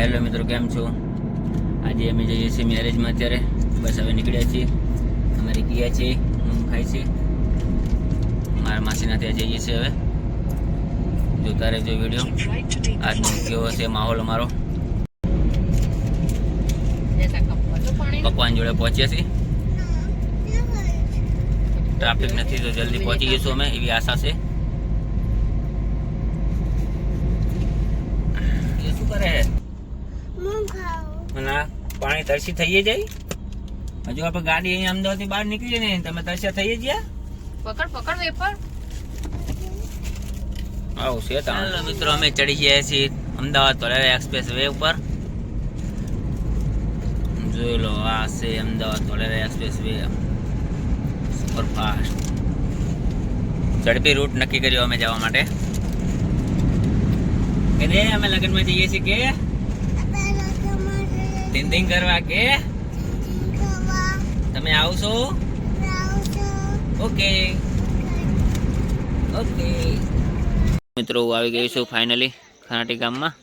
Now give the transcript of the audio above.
Hello મિત્રો કેમ છો? આજે અમે જઈએ છીએ મેરેજમાં અત્યારે. બસ હવે નીકળ્યા છીએ. અમારી ગયા છે મુંખાઈ છે. મારા માસીના ત્યાં જઈએ છીએ હવે. જોતા રહેજો વીડિયો આજનો કેવો છે માહોલ અમારો? પકવાન જોડે પહોંચ્યા છીએ. ટ્રાફિક નથી તો જલ્દી પહોંચી જઈશું અમે એવી આશા છે. અને પાણી તરસી થઈ જાય? હજુ આપણે ગાડી અહીંયા અમદાવાદથી બહાર નીકળીએ ને તમે તરસ્યા થઈ ગયા પકડ પકડ વેપર આવું છે ચાલો મિત્રો અમે ચડી ગયા છીએ અમદાવાદ વડોદરા એક્સપ્રેસ વે ઉપર. જોઈ લો આ છે Ahmedabad Vadodara expressway. Superfast. ઝડપી રૂટ નક્કી કર્યો અમે જવા માટે. કે અમે લગ્નમાં જઈએ છીએ કે ટિંડિંગ કરવા કે? તમે આવશો? ઓકે ઓકે મિત્રો આવી ગયો છું ફાઇનલી ખાનાટી ગામમાં.